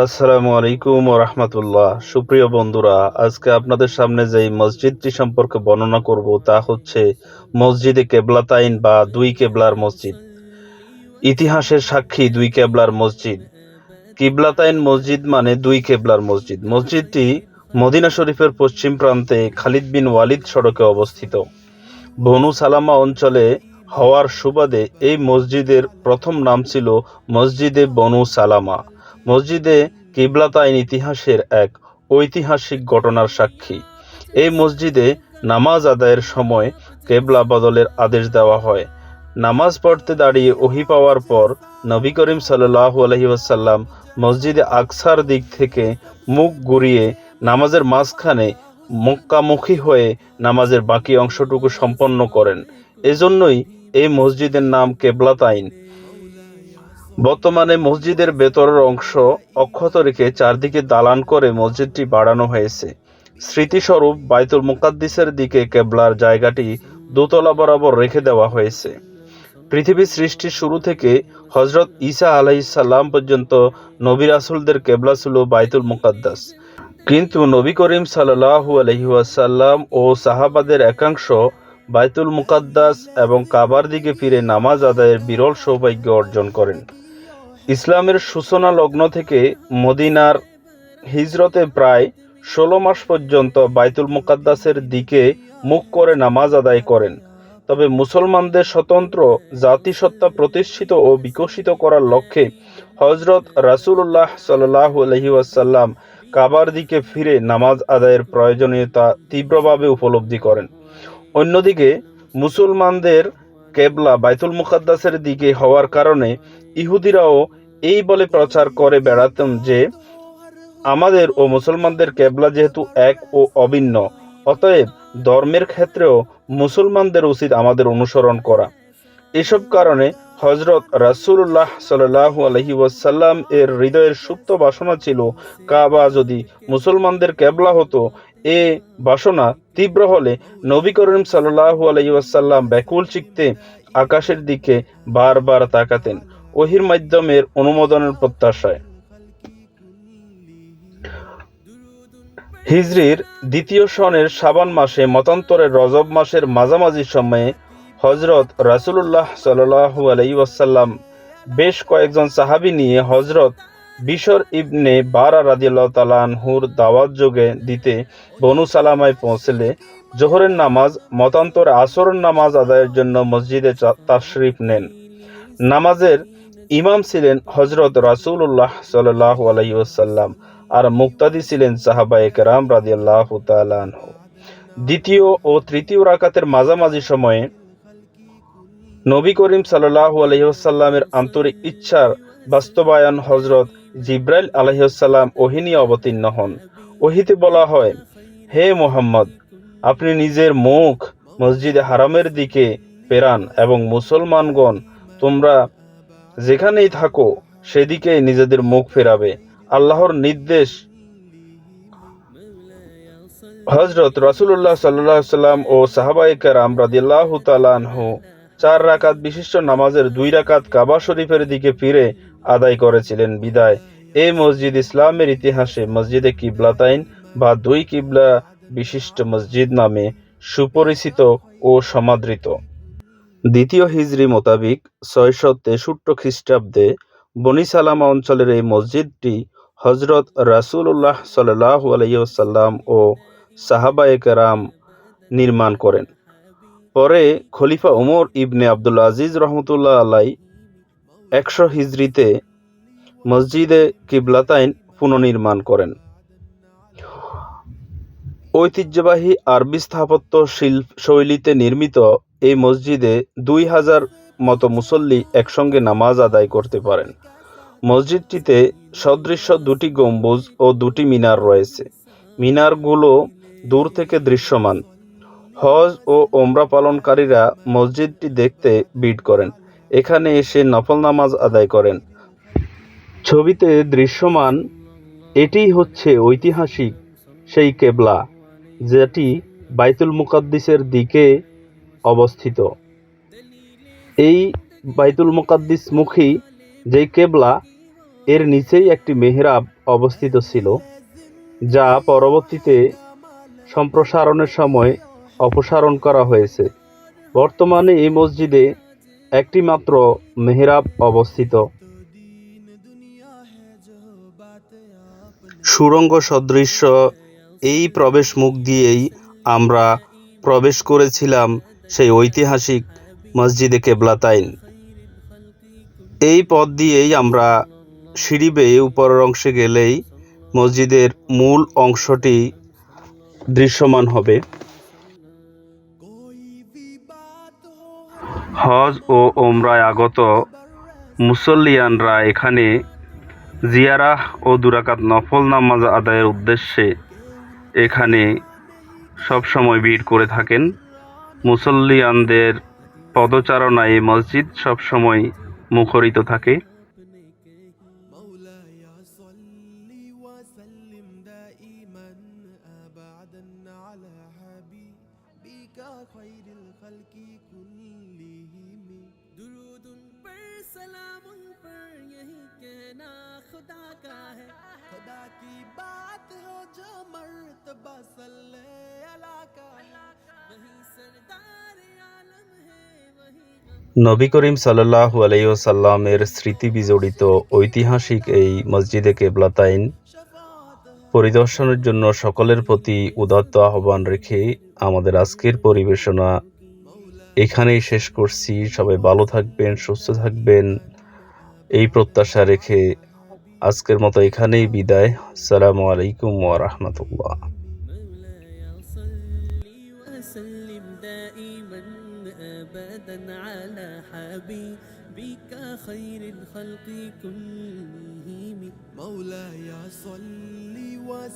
আসসালামু আলাইকুম রহমতুল্লাহ। সুপ্রিয় বন্ধুরা, আজকে আপনাদের সামনে যেই মসজিদটি সম্পর্কে বর্ণনা করব তা হচ্ছে মসজিদে কেবলাতাইন বা দুই কেবলার মসজিদ। ইতিহাসের সাক্ষী দুই কেবলার মসজিদ। কিবলাতাইন মসজিদ মানে দুই কেবলার মসজিদ। মসজিদটি মদিনা শরীফের পশ্চিম প্রান্তে খালিদ বিন ওয়ালিদ সড়কে অবস্থিত। বনু সালামা অঞ্চলে হওয়ার সুবাদে এই মসজিদের প্রথম নাম ছিল মসজিদে বনু সালামা। মসজিদে কিবলাতাইন ইতিহাসের এক ঐতিহাসিক ঘটনার সাক্ষী। এই মসজিদে নামাজ আদায়ের সময় কেবলা বদলের আদেশ দেওয়া হয়। নামাজ পড়তে দাঁড়িয়ে ওহি পাওয়ার পর নবী করিম সাল্লাহ আলহি ওয়াসাল্লাম মসজিদে আকসার দিক থেকে মুখ ঘুরিয়ে নামাজের মাঝখানে মক্কামুখী হয়ে নামাজের বাকি অংশটুকু সম্পন্ন করেন। এজন্যই এই মসজিদের নাম কেবলাতাইন। বর্তমানে মসজিদের ভেতরের অংশ অক্ষত রেখে চারদিকে দালান করে মসজিদটি বাড়ানো হয়েছে। স্মৃতিস্বরূপ বাইতুল মুকাদ্দিসের দিকে কেবলার জায়গাটি দোতলা বরাবর রেখে দেওয়া হয়েছে। পৃথিবী সৃষ্টির শুরু থেকে হজরত ঈসা আলাইসাল্লাম পর্যন্ত নবী রাসুলদের কেবলা ছিল বাইতুল মুকাদ্দাস। কিন্তু নবী করিম সাল্লাহু আলহিউসাল্লাম ও সাহাবাদের একাংশ বাইতুল মুকাদ্দাস এবং কাবার দিকে ফিরে নামাজ আদায়ের বিরল সৌভাগ্য অর্জন করেন। ইসলামের সূচনা লগ্ন থেকে মদিনার হিজরতে প্রায় ষোলো মাস পর্যন্ত বাইতুল মুকাদ্দাসের দিকে মুখ করে নামাজ আদায় করেন। তবে মুসলমানদের স্বতন্ত্র জাতিসত্তা প্রতিষ্ঠিত ও বিকশিত করার লক্ষ্যে হজরত রাসূলুল্লাহ সাল্লাহ আলহি ওয়াসাল্লাম কাবার দিকে ফিরে নামাজ আদায়ের প্রয়োজনীয়তা তীব্রভাবে উপলব্ধি করেন। অন্যদিকে মুসলমানদের কেবলা বাইতুল মুকাদ্দাসের দিকে হওয়ার কারণে ইহুদিরাও এই বলে প্রচার করে বেড়াতেন যে, আমাদের ও মুসলমানদের কেবলা যেহেতু এক ও অভিন্ন, অতএব ধর্মের ক্ষেত্রেও মুসলমানদের উচিত আমাদের অনুসরণ করা। এসব কারণে হজরত রাসূলুল্লাহ সাল্লাহ আলহি ওয়াসাল্লাম এর হৃদয়ের সুপ্ত বাসনা ছিল, কাবা যদি মুসলমানদের কেবলা হতো এ বাসনা তীব্র হলে নবী করিম সাল্লাহ আলহি ওয়াসাল্লাম ব্যাকুল চিকতে আকাশের দিকে বারবার তাকাতেন। ওহির মাধ্যমের অনুমোদনের প্রত্যাশায়। হিজরির দ্বিতীয় সনের সাবান মাসে মতান্তরের রজব মাসের মাঝামাঝি সময়ে হজরত রাসুলুল্লাহ সাল্লু আলাইসাল্লাম বেশ কয়েকজন সাহাবি নিয়ে হজরত বিশর ইবনে বারা রাদিয়াল্লাহ তালানহুর দাওয়াত যোগে দিতে বনু সালামায় পৌঁছলে জোহরের নামাজ, মতান্তর আসরের নামাজ আদায়ের জন্য মসজিদে তাশরিফ নেন। নামাজের ইমাম ছিলেন হজরত রাসুল্লাহ সাল্লাহ আলাইসাল্লাম আর মুক্তাদি ছিলেন সাহাবা একরাম রাদিয়াল্লাহ তালানহু দ্বিতীয় ও তৃতীয় রাকাতের মাঝামাঝি সময়ে নবী করিম সাল্লাহ আলহিহাসাল্লামের আন্তরিক ইচ্ছার বাস্তবায়ন হজরত জিব্রাইল আলহিহাসাল্লাম ওহিনী অবতীর্ণ হন। ওহিতে বলা হয়, হে মোহাম্মদ, আপনি নিজের মুখ মসজিদে হারামের দিকে ফেরান এবং মুসলমানগণ তোমরা যেখানেই থাকো সেদিকে নিজেদের মুখ ফেরাবে। আল্লাহর নির্দেশ হজরত রাসুল্লাহ সাল্লাহ সাল্লাম ও সাহাবাই কারাম রাদিল্লাহ তালানহু চার রাকাত বিশিষ্ট নামাজের দুই রাকাত কাবা শরীফের দিকে ফিরে আদায় করেছিলেন, বিদায়। এই মসজিদ ইসলামের ইতিহাসে মসজিদে কিবলাতাইন বা দুই কিবলা বিশিষ্ট মসজিদ নামে সুপরিচিত ও সমাদৃত। দ্বিতীয় হিজরি মোতাবিক ছয়শো তেষট্ট খ্রিস্টাব্দে বনি সালামা অঞ্চলের এই মসজিদটি হজরত রাসুল্লাহ সাল্লাহ আলাইসাল্লাম ও সাহাবায়কেরাম নির্মাণ করেন। পরে খলিফা ওমর ইবনে আব্দুল আজিজ রহমতুল্লাহ আলাই একশো হিজড়িতে মসজিদে কিবলাতাইন পুনর্নির্মাণ করেন। ঐতিহ্যবাহী আরবি স্থাপত্য শিল্প শৈলীতে নির্মিত এই মসজিদে দুই হাজার মতো মুসল্লি একসঙ্গে নামাজ আদায় করতে পারেন। মসজিদটিতে সদৃশ্য দুটি গম্বুজ ও দুটি মিনার রয়েছে। মিনারগুলো দূর থেকে দৃশ্যমান। হজ ও ওমরা পালনকারীরা মসজিদটি দেখতে ভিড় করেন। এখানে এসে নফল নামাজ আদায় করেন। ছবিতে দৃশ্যমান এটিই হচ্ছে ঐতিহাসিক সেই কেবলা, যেটি বাইতুল মুকাদ্দিসের দিকে অবস্থিত। এই বাইতুল মুকাদ্দিস মুখী যেই কেবলা, এর নিচেই একটি মেহরাব অবস্থিত ছিল, যা পরবর্তীতে সম্প্রসারণের সময় অপসারণ করা হয়েছে। বর্তমানে এই মসজিদে একটি মাত্র মেহরাব অবস্থিত। সুড়ঙ্গ সদৃশ্য এই প্রবেশ মুখ দিয়েই আমরা প্রবেশ করেছিলাম সেই ঐতিহাসিক মসজিদে কেবলাতাইন এই পথ দিয়েই আমরা সিঁড়ি বেয়ে উপরের অংশে গেলেই মসজিদের মূল অংশটি দৃশ্যমান হবে। হজ ও ওমরায় আগত মুসল্লিয়ানরা এখানে জিয়ারাহ ও দুরাকাত নফল নামাজ আদায়ের উদ্দেশ্যে এখানে সবসময় ভিড় করে থাকেন। মুসল্লিয়ানদের পদচারণায় মসজিদ সবসময় মুখরিত থাকে। खुदा की बात हो जो वही सरदार आलम है वही নবী করিম সাল্লাহ আলাইসাল্লামের স্মৃতি বিজড়িত ঐতিহাসিক এই মসজিদে কেবলাতাইন পরিদর্শনের জন্য সকলের প্রতি উদাত্ত আহ্বান রেখে আমাদের আজকের পরিবেশনা এখানেই শেষ করছি। সবাই ভালো থাকবেন সুস্থ থাকবেন। এই প্রত্যাশা রেখে আজকের মতো এখানেই বিদায় আসসালামু আলাইকুম ওয়া রাহমাতুল্লাহ مولاي صل وسلم دائما ابدا على حبيبك خير الخلق كلهم مولاي صل وسلم